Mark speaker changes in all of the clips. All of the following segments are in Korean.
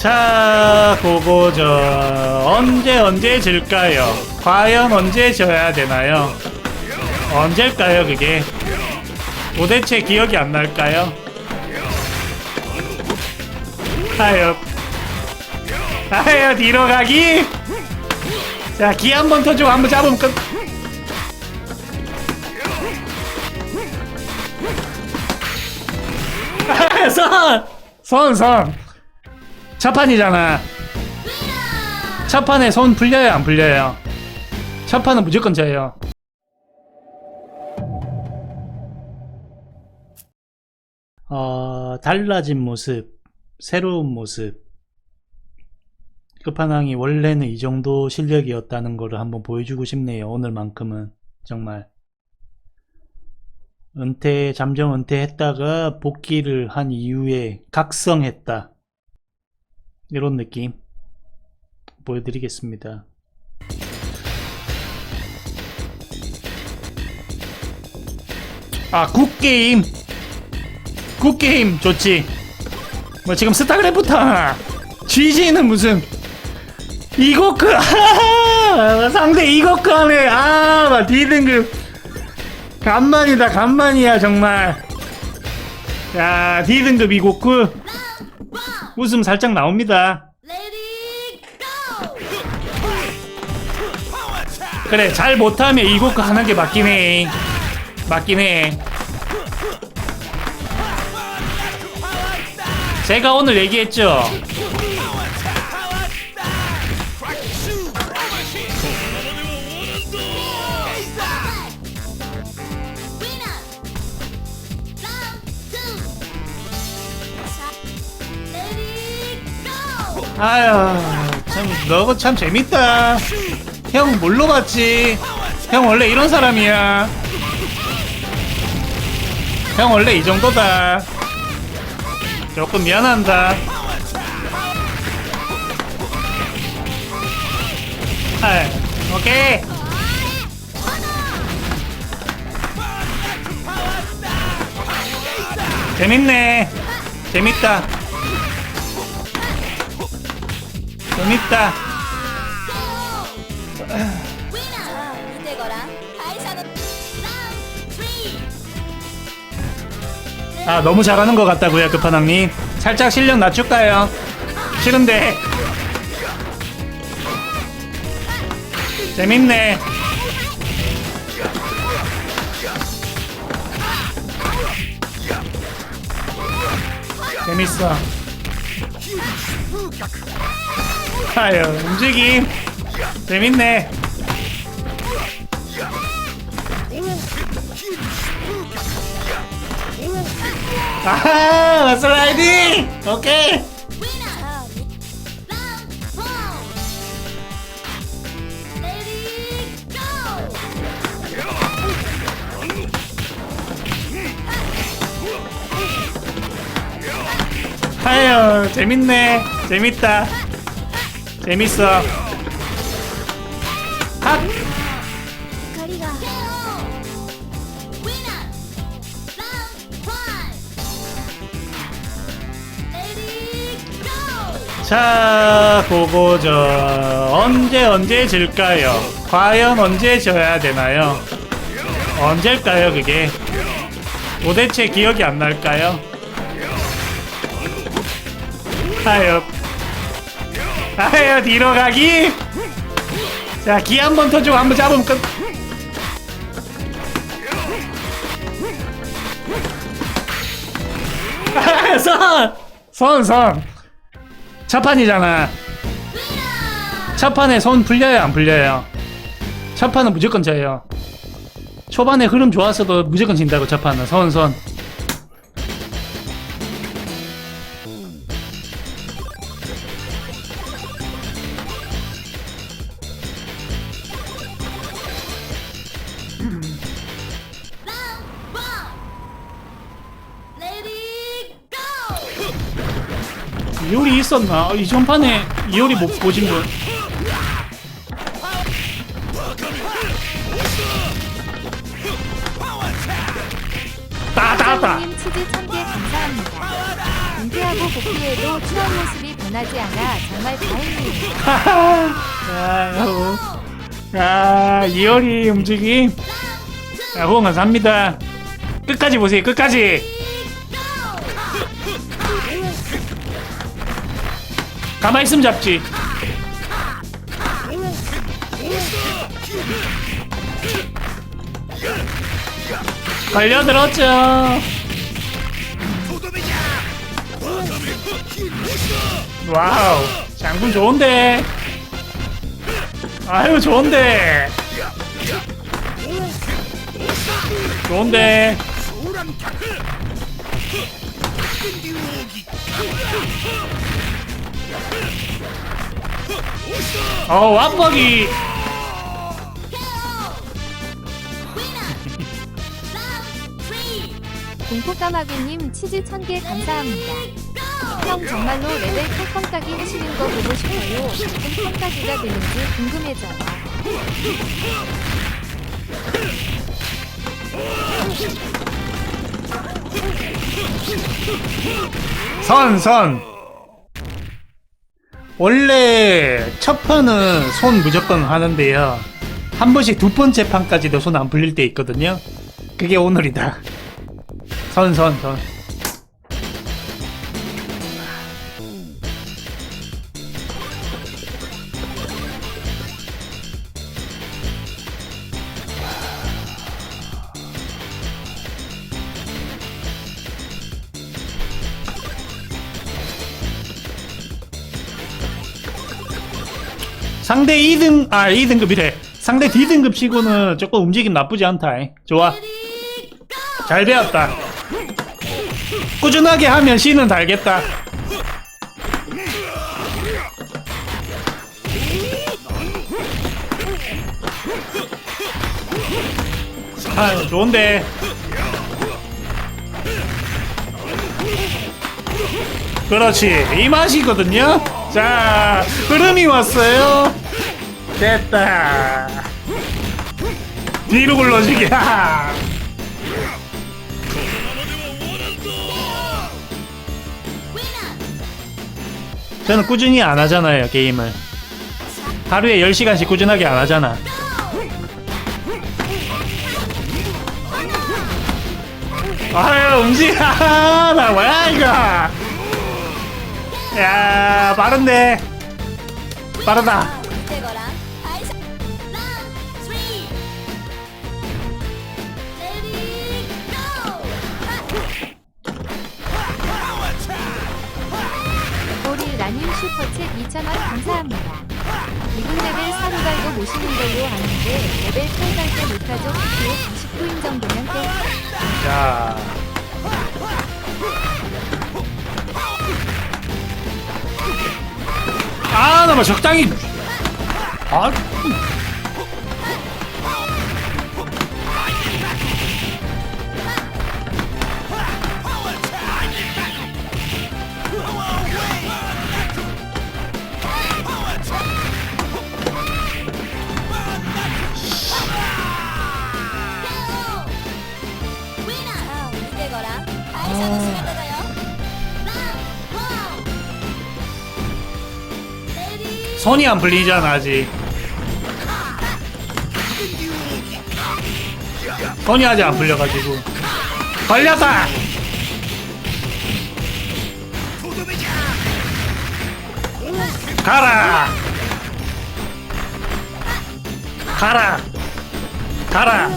Speaker 1: 자, 고고저 언제 언제 질까요? 과연 언제 져야 되나요? 언제일까요, 그게? 도대체 기억이 안 날까요? 아유, 아유, 뒤로 가기! 자, 기 한 번 터주고 한 번 잡으면 끝! 아, 선! 선, 선! 첫 판이잖아. 첫 판에 손 풀려요, 안 풀려요? 첫 판은 무조건 져요. 어, 달라진 모습, 새로운 모습. 끝판왕이 원래는 이 정도 실력이었다는 거를 한번 보여주고 싶네요. 오늘만큼은. 정말. 은퇴, 잠정 은퇴했다가 복귀를 한 이후에 각성했다. 이런 느낌 보여드리겠습니다. 아, 굿게임! 굿게임 좋지. 뭐 지금 스타크래프트 GG는 무슨 이거크 아, 상대 이거크 하네 아막 D등급 간만이다 간만이야 정말 야 D등급 이거크 웃음 살짝 나옵니다! 그래 잘 못하면 이거크 하는 게 맞긴 해 맞긴 해 제가 오늘 얘기했죠 아유 참 너가 참 재밌다. 형 뭘로 봤지? 형 원래 이런 사람이야. 형 원래 이 정도다. 조금 미안한다. 아 오케이. 재밌네. 재밌다
Speaker 2: 라운드 3!
Speaker 1: 아 너무 잘하는 것 같다고요 끝판왕님. 살짝 실력 낮출까요? 싫은데. 재밌네. 재밌어 아유 움직임 재밌네 아하 슬라이딩 오케이
Speaker 2: 위너! 라운드 4! 레디 고!
Speaker 1: 아유 재밌네 재밌다 재밌어. 핫! 자, 고고전. 언제, 언제 질까요? 과연 언제 져야 되나요? 언제일까요, 그게? 도대체 기억이 안 날까요? 타협. 아유 뒤로 가기. 자, 기 한 번 터주고 한 번 잡으면 끝. 아, 선, 선, 선. 첫 판이잖아. 첫 판에 손 풀려요, 안 풀려요? 첫 판은 무조건 져요. 초반에 흐름 좋았어도 무조건 진다고, 첫 판은. 선, 선. 이효리 있었나? 이 전판에 이효리 못 보신 분.
Speaker 3: 님 치즈 1000개 감사합니다. 은퇴하고 복귀해도 추한 모습이 만나지 않아 정말 다행이에요.
Speaker 1: 아, 이효리 움직임. 아, 후원 감사합니다. 끝까지 보세요, 끝까지. 가만히 있으면 잡지. 걸려들었죠. 와우, 장군 좋은데. 아유, 좋은데. 좋은데. 어, 완박이.
Speaker 3: 공포까마귀님 치즈 1000개 감사합니다. 형 정말로 레벨 8컴 따기 하시는 거 보고 싶어요. 무슨 컴 따기가 되는지 궁금해져요.
Speaker 1: 선, 선. 원래 첫 판은 손 무조건 하는데요. 한 번씩 두 번째 판까지도 손 안 풀릴 때 있거든요. 그게 오늘이다. 선, 선, 선. 상대 2등, 아, 2등급이래. 상대 D등급 치고는 조금 움직임 나쁘지 않다. 좋아. 잘 배웠다. 꾸준하게 하면 C는 달겠다. 아, 좋은데. 그렇지. 이 맛이거든요. 자, 흐름이 왔어요. 됐다. 뒤로 굴러지게. 저는 꾸준히 안 하잖아요, 게임을. 하루에 10시간씩 꾸준하게 안 하잖아. 아유, 움직여! 나 뭐야, 이거! 야, 빠른데. 빠르다.
Speaker 3: 슈퍼챗 2,000원 감사합니다. 이분 레벨 4로 갈고 모시는 걸로 아는데 레벨 8갈때 못하죠. PO 99인 정도면 땡.
Speaker 1: 자. 아, 나뭐 적당히. 아. 손이 안 풀리잖아, 아직. 손이 아직 안 풀려가지고. 걸렸다! 가라! 가라! 가라!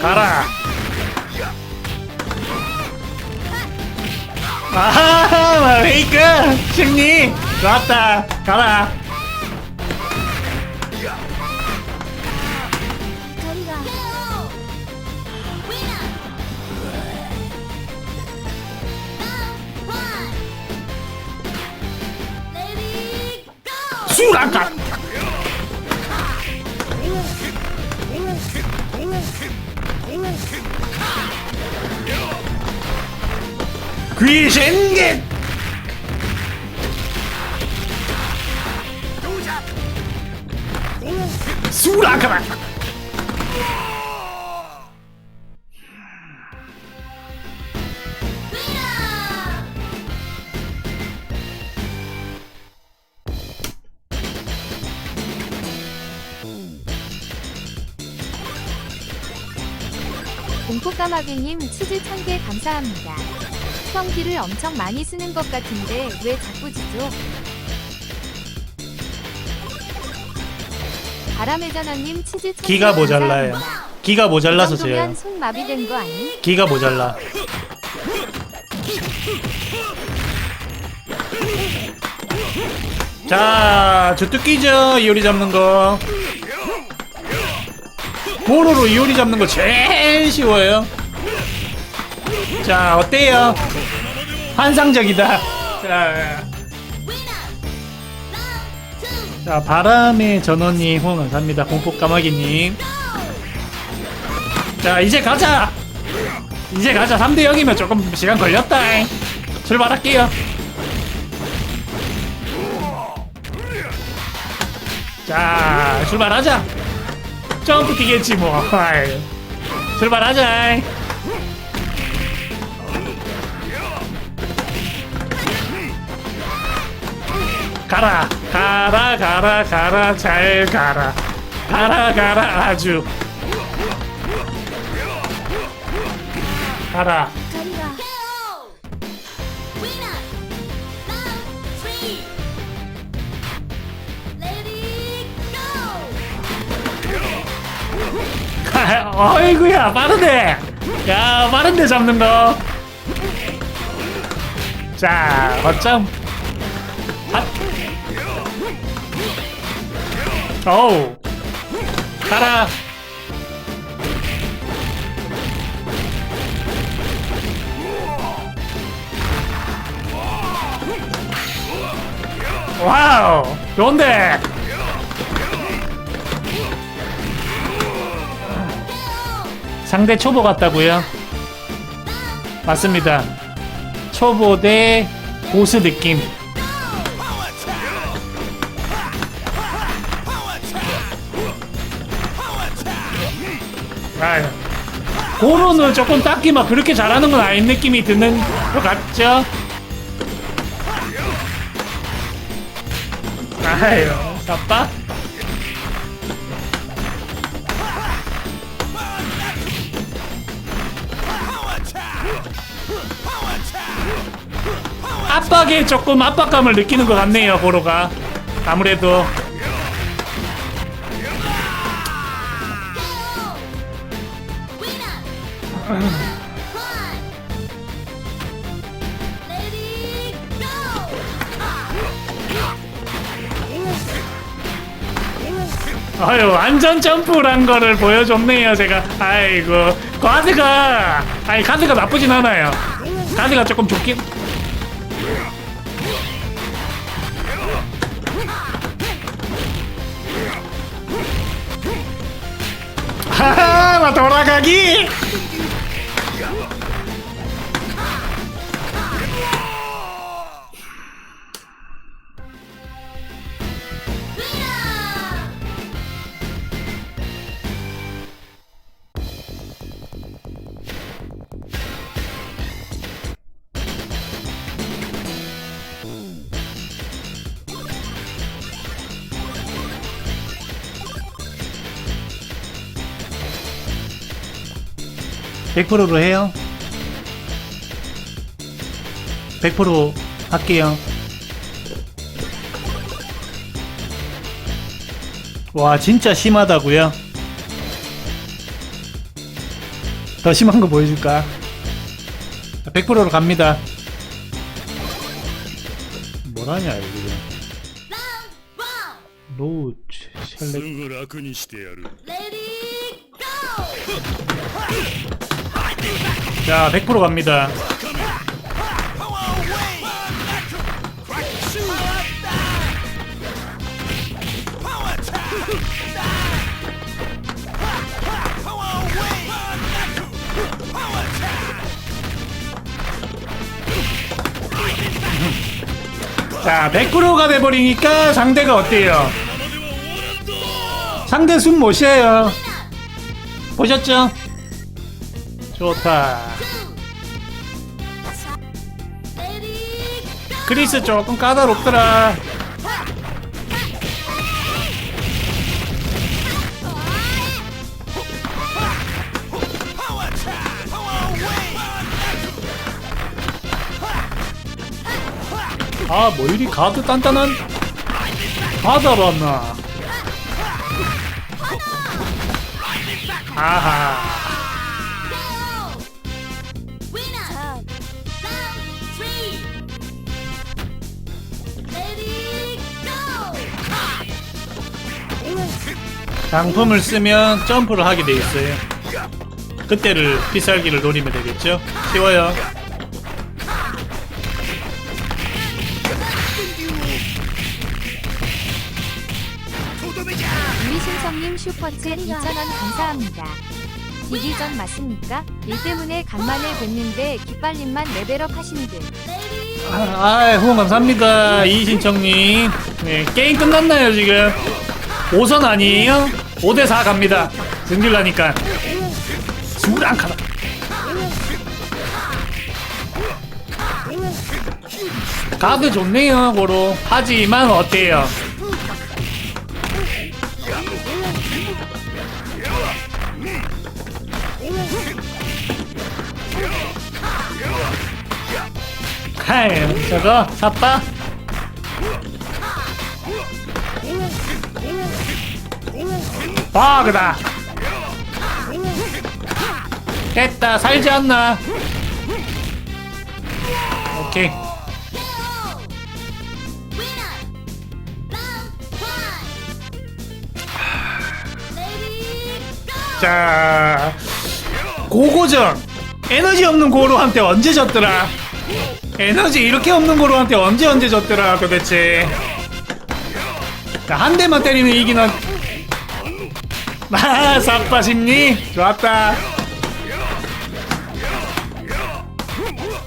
Speaker 1: 가라! 아하 마레이크 심리. 좋았다. 가라. 수라카 귀신객 수라카라
Speaker 3: 공포까마귀님 치즈 1000개 감사합니다. 성기를 엄청 많이 쓰는 것 같은데 왜 자꾸 지죠? 바람의 전원님 치즈 1000개
Speaker 1: 기가 모자라요. 기가 모자라서
Speaker 3: 이 정도면
Speaker 1: 져요.
Speaker 3: 손 마비된 거 아니?
Speaker 1: 기가 모자라. 자, 주특기죠. 이효리 잡는 거. 보로로 이효리 잡는 거 제일 쉬워요. 자, 어때요? 환상적이다. 자, 자 바람의 전원님 후원 감사합니다. 공포 까마귀님. 자, 이제 가자! 이제 가자. 3대 0이면 조금 시간 걸렸다. 출발할게요. 자, 출발하자. 점프 뛰겠지 뭐. 출발하자. 가라, 가라, 가라, 가라, 잘 가라. 가라, 가라, 아주. 가라. 어이구야 빠르네 야 빠른데 잡는 거 자, 어쩜 어우 가라 와우 좋은데 상대 초보 같다고요? 맞습니다. 초보 대 고수 느낌. 아유. 고로는 조금 딱히 막 그렇게 잘하는 건 아닌 느낌이 드는 것 같죠? 아유, 사빠? 압박에 조금 압박감을 느끼는 것 같네요, 보로가. 아무래도. 아유, 안전 점프란 거를 보여줬네요, 제가. 아이고. 가드가, 아니, 가드가 나쁘진 않아요. 가드가 조금 좋긴. 하하, 나 돌아가기! (100%로) 해요? 100% 할게요. 와 진짜 심하다고요? 더 심한 거 보여줄까? 100%로 갑니다. 뭐라냐 이거! 로우
Speaker 4: す
Speaker 1: 셜렉 자 100% 갑니다. 자 100%가 돼버리니까 상대가 어때요? 상대 숨 못 쉬어요. 보셨죠? 좋다. 크리스 조금 까다롭더라. 아, 뭐 이리 가드 단단한 바다로 왔나. 아하. 장품을 쓰면 점프를 하게 돼 있어요. 그때를 피살기를 노리면 되겠죠? 쉬워요.
Speaker 3: 유리신성님 슈퍼챗 2,000원 감사합니다. 디기 전 맞습니까? 일 때문에 간만에 뵙는데 기빨림만 레벨업 하신 듯.
Speaker 1: 아, 아, 후원 감사합니다. 이신청님. 네, 게임 끝났나요, 지금? 5선 아니에요? 5대4 갑니다. 승질나니까. 수랑카다. 가드 좋네요, 고로. 하지만 어때요? 하이, 저거, 사빠? 바그다! 됐다, 살지 않나? 오케이. 자, 고고전! 에너지 없는 고로한테 언제 졌더라? 에너지 이렇게 없는 고로한테 언제 언제 졌더라, 도대체? 자, 한 대만 때리면 이기는. 아, 사빠 심리? 좋았다.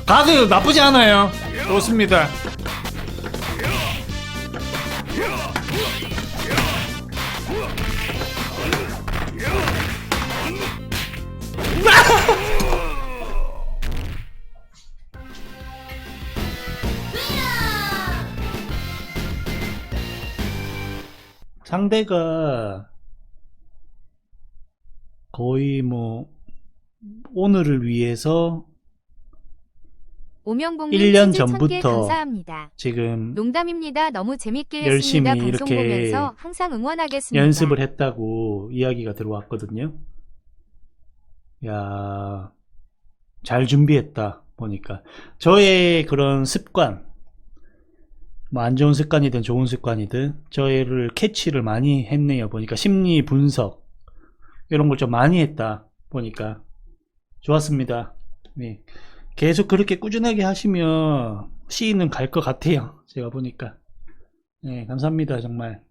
Speaker 1: 가드 나쁘지 않아요. 좋습니다. 상대가 거의 뭐 오늘을 위해서
Speaker 3: 오명복님
Speaker 1: 1년
Speaker 3: 치즈 1000개
Speaker 1: 전부터
Speaker 3: 감사합니다.
Speaker 1: 지금
Speaker 3: 농담입니다. 너무 재밌게
Speaker 1: 열심히
Speaker 3: 했습니다. 방송
Speaker 1: 이렇게
Speaker 3: 보면서 항상 응원하겠습니다.
Speaker 1: 연습을 했다고 이야기가 들어왔거든요. 야, 잘 준비했다 보니까 저의 그런 습관, 뭐 안 좋은 습관이든 좋은 습관이든 저를 캐치를 많이 했네요. 보니까 심리 분석 이런 걸 좀 많이 했다 보니까 좋았습니다. 네. 계속 그렇게 꾸준하게 하시면 시인은 갈 것 같아요. 제가 보니까. 네, 감사합니다 정말.